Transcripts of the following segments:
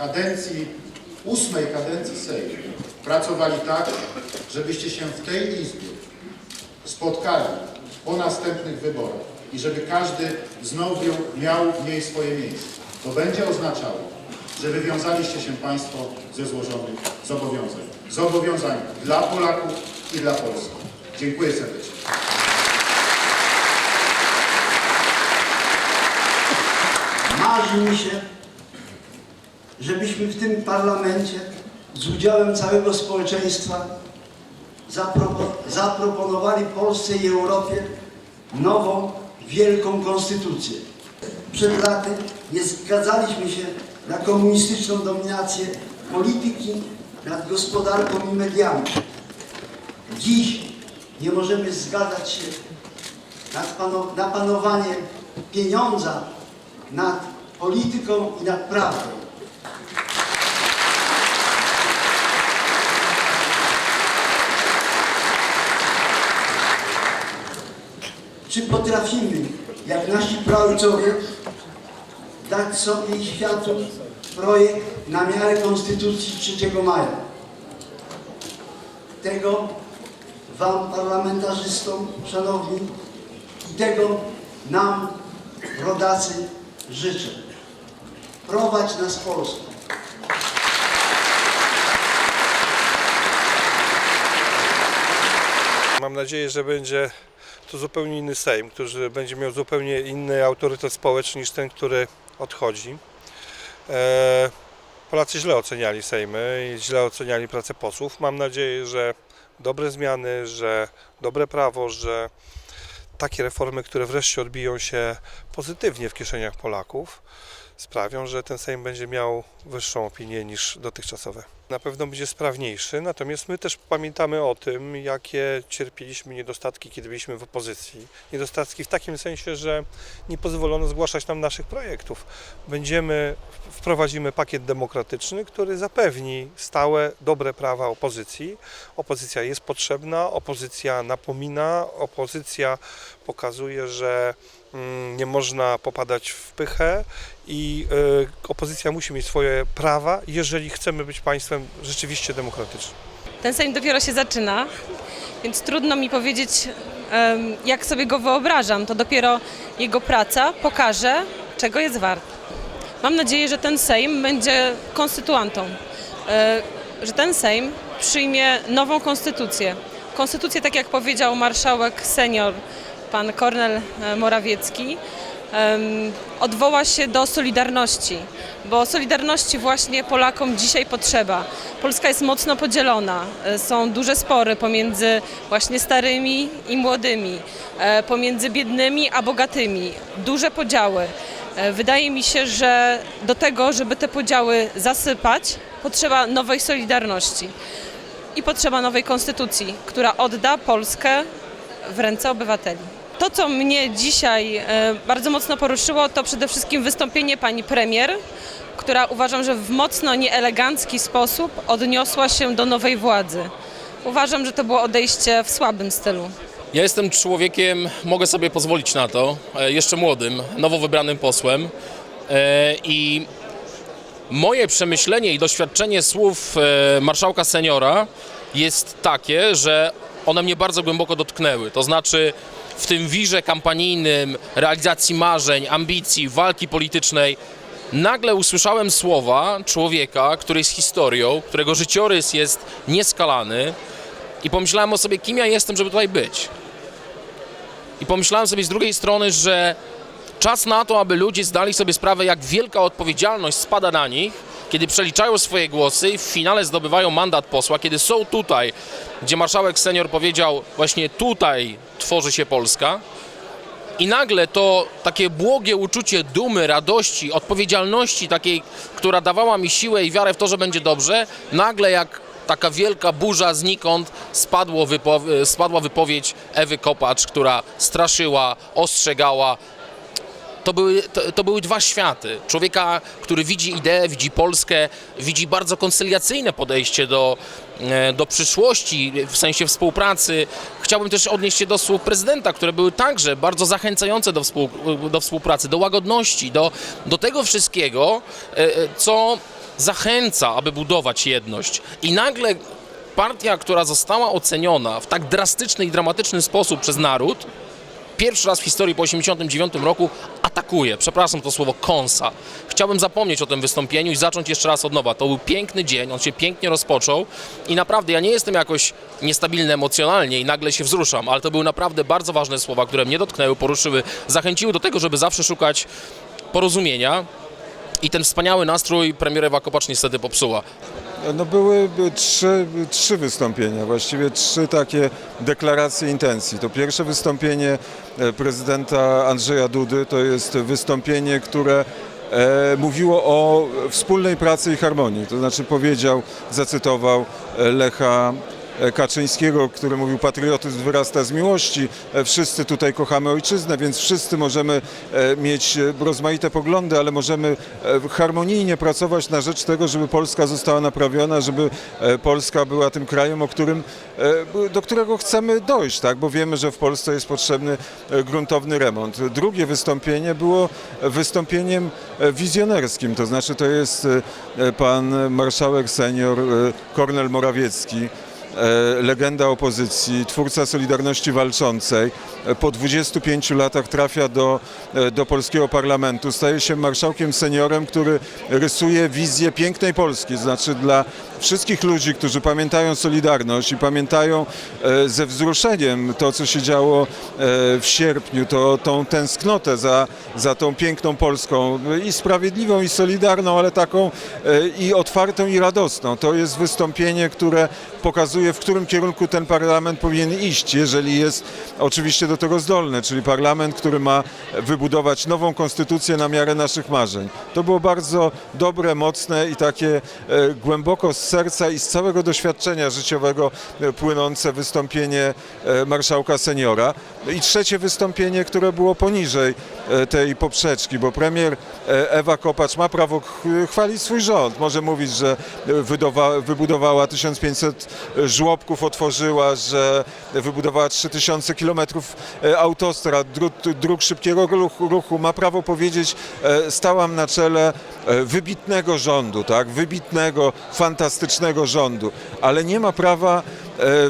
kadencji, ósmej kadencji Sejmu pracowali tak, żebyście się w tej Izbie spotkali po następnych wyborach i żeby każdy znowu miał w niej swoje miejsce. To będzie oznaczało, że wywiązaliście się Państwo ze złożonych zobowiązań. Zobowiązań dla Polaków i dla Polski. Dziękuję serdecznie. Marzy mi się, żebyśmy w tym parlamencie z udziałem całego społeczeństwa zapropo- zaproponowali Polsce i Europie nową, wielką konstytucję. Przed laty nie zgadzaliśmy się na komunistyczną dominację polityki nad gospodarką i mediami. Dziś nie możemy zgadzać się na panowanie pieniądza nad polityką i nad prawdą. Czy potrafimy, jak nasi praojcowie, dać sobie i światu projekt na miarę Konstytucji 3 maja? Tego Wam, parlamentarzystom, szanowni, i tego nam, rodacy, życzę. Prowadź nas Polską. Mam nadzieję, że będzie to zupełnie inny Sejm, który będzie miał zupełnie inny autorytet społeczny niż ten, który odchodzi. E, Polacy źle oceniali Sejmy i źle oceniali pracę posłów. Mam nadzieję, że dobre zmiany, że dobre prawo, że takie reformy, które wreszcie odbiją się pozytywnie w kieszeniach Polaków, sprawią, że ten Sejm będzie miał wyższą opinię niż dotychczasowe. Na pewno będzie sprawniejszy, natomiast my też pamiętamy o tym, jakie cierpieliśmy niedostatki, kiedy byliśmy w opozycji. Niedostatki w takim sensie, że nie pozwolono zgłaszać nam naszych projektów. Będziemy, wprowadzimy pakiet demokratyczny, który zapewni stałe, dobre prawa opozycji. Opozycja jest potrzebna, opozycja napomina, opozycja pokazuje, że nie można popadać w pychę i y, opozycja musi mieć swoje prawa, jeżeli chcemy być państwem rzeczywiście demokratycznym. Ten Sejm dopiero się zaczyna, więc trudno mi powiedzieć, jak sobie go wyobrażam. To dopiero jego praca pokaże, czego jest wart. Mam nadzieję, że ten Sejm będzie konstytuantą, e, że ten Sejm przyjmie nową konstytucję. Konstytucję, tak jak powiedział marszałek senior, pan Kornel e, Morawiecki, odwoła się do Solidarności, bo Solidarności właśnie Polakom dzisiaj potrzeba. Polska jest mocno podzielona, e, są duże spory pomiędzy właśnie starymi i młodymi, e, pomiędzy biednymi a bogatymi, duże podziały. Wydaje mi się, że do tego, żeby te podziały zasypać, potrzeba nowej Solidarności i potrzeba nowej konstytucji, która odda Polskę w ręce obywateli. To, co mnie dzisiaj e, bardzo mocno poruszyło, to przede wszystkim wystąpienie pani premier, która uważam, że w mocno nieelegancki sposób odniosła się do nowej władzy. Uważam, że to było odejście w słabym stylu. Ja jestem człowiekiem, mogę sobie pozwolić na to, e, jeszcze młodym, nowo wybranym posłem e, i moje przemyślenie i doświadczenie słów marszałka seniora jest takie, że one mnie bardzo głęboko dotknęły. To znaczy w tym wirze kampanijnym, realizacji marzeń, ambicji, walki politycznej nagle usłyszałem słowa człowieka, który jest historią, którego życiorys jest nieskalany i pomyślałem o sobie, kim ja jestem, żeby tutaj być. I pomyślałem sobie z drugiej strony, że czas na to, aby ludzie zdali sobie sprawę, jak wielka odpowiedzialność spada na nich, kiedy przeliczają swoje głosy i w finale zdobywają mandat posła, kiedy są tutaj, gdzie marszałek senior powiedział, właśnie tutaj tworzy się Polska. I nagle to takie błogie uczucie dumy, radości, odpowiedzialności takiej, która dawała mi siłę i wiarę w to, że będzie dobrze, nagle jak taka wielka burza znikąd spadło spadła wypowiedź Ewy Kopacz, która straszyła, ostrzegała. To były, to, to były dwa światy. Człowieka, który widzi ideę, widzi Polskę, widzi bardzo koncyliacyjne podejście do, e, do przyszłości w sensie współpracy. Chciałbym też odnieść się do słów prezydenta, które były także bardzo zachęcające do, współ, do współpracy, do łagodności, do, do tego wszystkiego, e, e, co zachęca, aby budować jedność. I nagle partia, która została oceniona w tak drastyczny i dramatyczny sposób przez naród, pierwszy raz w historii po 1989 roku atakuje, przepraszam to słowo, kąsa. Chciałbym zapomnieć o tym wystąpieniu i zacząć jeszcze raz od nowa. To był piękny dzień, on się pięknie rozpoczął i naprawdę ja nie jestem jakoś niestabilny emocjonalnie i nagle się wzruszam, ale to były naprawdę bardzo ważne słowa, które mnie dotknęły, poruszyły, zachęciły do tego, żeby zawsze szukać porozumienia i ten wspaniały nastrój premier Ewa Kopacz niestety popsuła. No były by trzy, trzy wystąpienia, właściwie trzy takie deklaracje intencji. To pierwsze wystąpienie e, prezydenta Andrzeja Dudy to jest wystąpienie, które e, mówiło o wspólnej pracy i harmonii. To znaczy powiedział, zacytował e, Lecha Kaczyńskiego, który mówił patriotyzm wyrasta z miłości. E, Wszyscy tutaj kochamy ojczyznę, więc wszyscy możemy e, mieć e, rozmaite poglądy, ale możemy e, harmonijnie pracować na rzecz tego, żeby Polska została naprawiona, żeby e, Polska była tym krajem, o którym, e, do którego chcemy dojść, tak? bo wiemy, że w Polsce jest potrzebny e, gruntowny remont. Drugie wystąpienie było wystąpieniem e, wizjonerskim, to znaczy to jest e, e, pan marszałek senior e, Kornel Morawiecki, e, legenda opozycji, twórca Solidarności Walczącej, e, po 25 latach trafia do, e, do polskiego parlamentu, staje się marszałkiem seniorem, który rysuje wizję pięknej Polski, znaczy dla wszystkich ludzi, którzy pamiętają Solidarność i pamiętają e, ze wzruszeniem to, co się działo e, w sierpniu, to, tą tęsknotę za, za tą piękną Polską i sprawiedliwą, i solidarną, ale taką e, i otwartą, i radosną. To jest wystąpienie, które pokazuje, w którym kierunku ten parlament powinien iść, jeżeli jest oczywiście do tego zdolny, czyli parlament, który ma wybudować nową konstytucję na miarę naszych marzeń. To było bardzo dobre, mocne i takie e, głęboko z serca i z całego doświadczenia życiowego e, płynące wystąpienie e, marszałka seniora. I trzecie wystąpienie, które było poniżej tej poprzeczki, bo premier Ewa Kopacz ma prawo ch- chwalić swój rząd. Może mówić, że wybudowała 1500 żłobków, otworzyła, że wybudowała 3000 kilometrów e, autostrad, dróg, dróg szybkiego ruchu. Ma prawo powiedzieć, e, stałam na czele e, wybitnego rządu, tak? wybitnego, fantastycznego rządu, ale nie ma prawa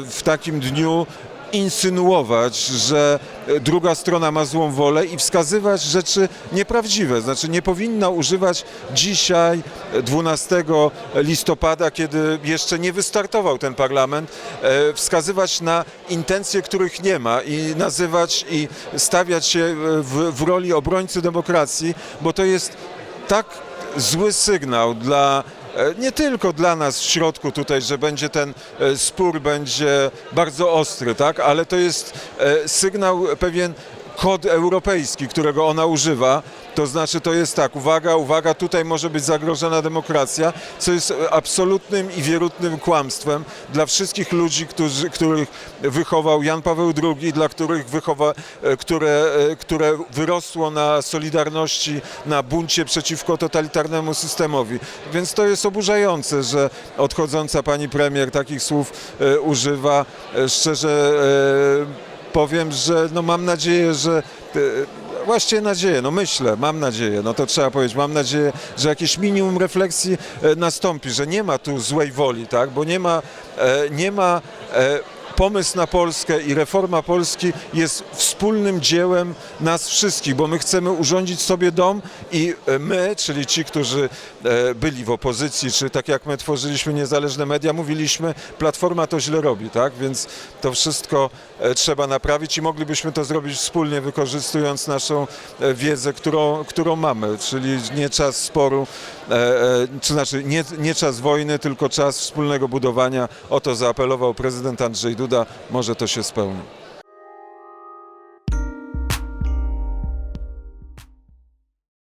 w takim dniu insynuować, że druga strona ma złą wolę i wskazywać rzeczy nieprawdziwe. Znaczy nie powinna używać dzisiaj, 12 listopada, kiedy jeszcze nie wystartował ten parlament, e, wskazywać na intencje, których nie ma i nazywać i stawiać się w, w roli obrońcy demokracji, bo to jest tak zły sygnał dla e, nie tylko dla nas w środku tutaj, że będzie ten e, spór będzie bardzo ostry, tak, ale to jest e, sygnał pewien kod europejski, którego ona używa, to znaczy to jest tak, uwaga, uwaga, tutaj może być zagrożona demokracja, co jest absolutnym i wierutnym kłamstwem dla wszystkich ludzi, którzy, których wychował Jan Paweł II, dla których wychowa, e, które, e, które wyrosło na Solidarności, na buncie przeciwko totalitarnemu systemowi. Więc to jest oburzające, że odchodząca pani premier takich słów e, używa. Szczerze powiem, że no mam nadzieję, że e, właściwie nadzieję, no myślę, mam nadzieję, no to trzeba powiedzieć, mam nadzieję, że jakieś minimum refleksji e, nastąpi, że nie ma tu złej woli, tak, bo nie ma, e, nie ma pomysł na Polskę i reforma Polski jest wspólnym dziełem nas wszystkich, bo my chcemy urządzić sobie dom i e, my, czyli ci, którzy e, byli w opozycji, czy tak jak my tworzyliśmy niezależne media, mówiliśmy, Platforma to źle robi, tak? Więc to wszystko e, trzeba naprawić i moglibyśmy to zrobić wspólnie, wykorzystując naszą wiedzę, którą, którą mamy, czyli nie czas sporu, e, e, czy znaczy nie, nie czas wojny, tylko czas wspólnego budowania. O to zaapelował prezydent Andrzej Duda. Może to się spełni.